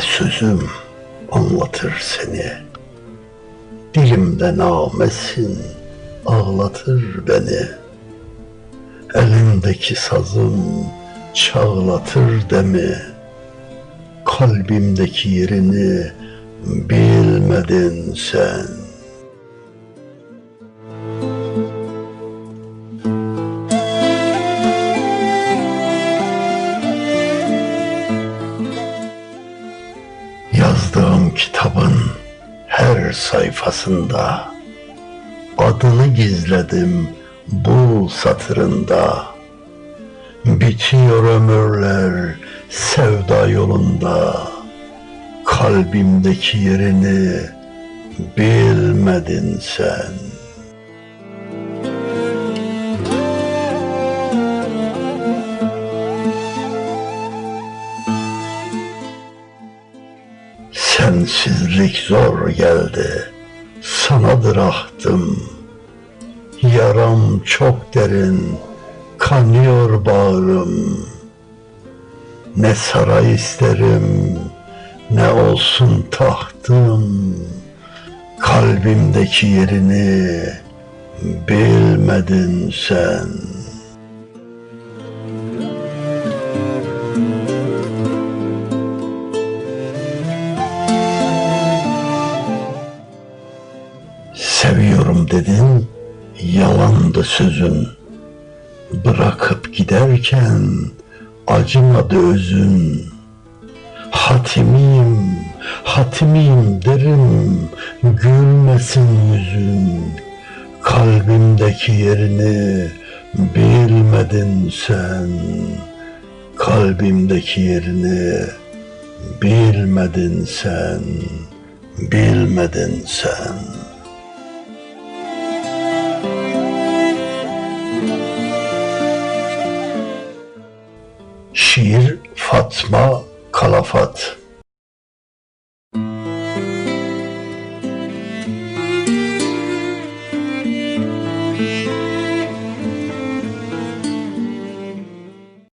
sözüm anlatır seni. Dilimde namesin ağlatır beni. Elimdeki sazım çağlatır demi. Kalbimdeki yerini bilmedin sen. Yazdığım kitabın her sayfasında adını gizledim bu satırında. Bitiyor ömürler sevda yolunda. Kalbimdeki yerini bilmedin sen. Sensizlik zor geldi, sanadır ahtım. Yaram çok derin, kanıyor bağrım. Ne saray isterim, ne olsun tahtım. Kalbimdeki yerini bilmedin sen. Seviyorum dedin, yalandı sözün. Bırakıp giderken acımadı özün. Hatimim, hatimim derim, gülmesin yüzün. Kalbimdeki yerini bilmedin sen. Kalbimdeki yerini bilmedin sen. Bilmedin sen. Şiir Fatma Kalafat